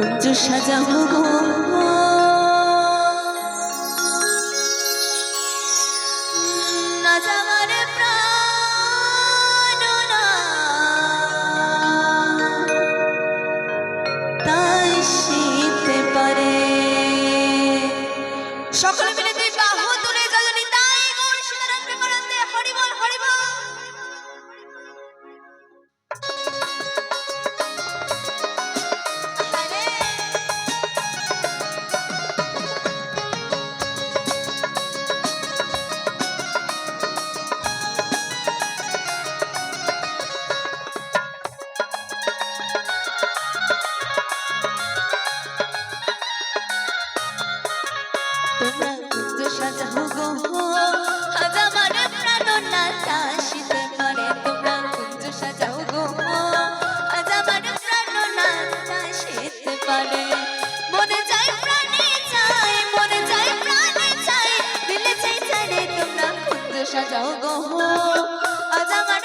কুঞ্জ সাজা হব তোমরা কুঞ্জ সাজাও গো আজ আমার প্রাণ নাচা, শীতে পারে তোমরা কুঞ্জ সাজাও গো আজ আমার প্রাণ নাচা, শীতে পারে। মনে চাই প্রাণে চাই, মনে চাই প্রাণে চাই, দিলে চাই চাই তোমরা কুঞ্জ সাজাও গো আজ আমার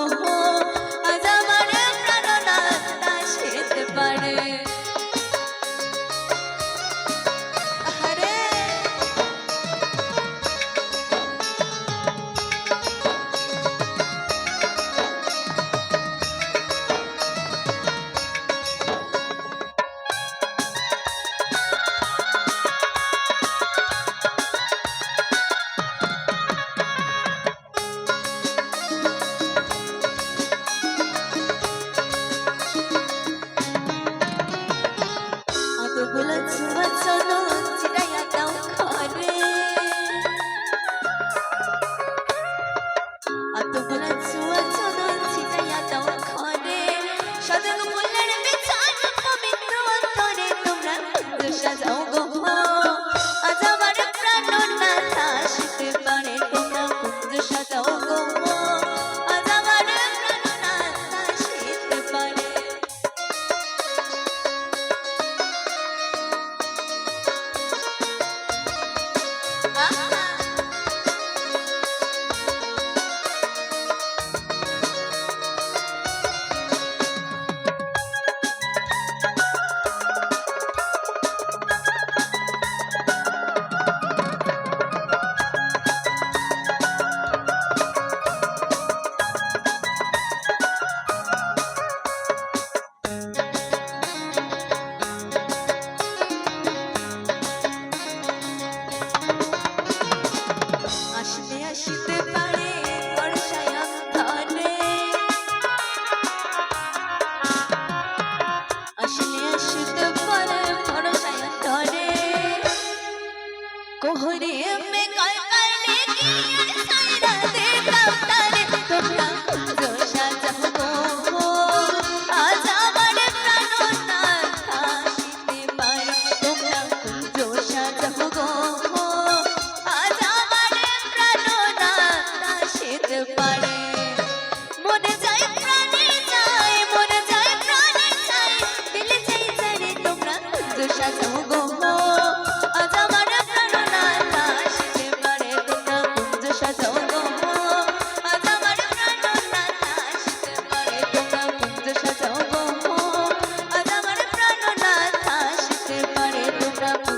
কুঞ্জ সাজাও मोरे में कल करने की सारा दे Thank you.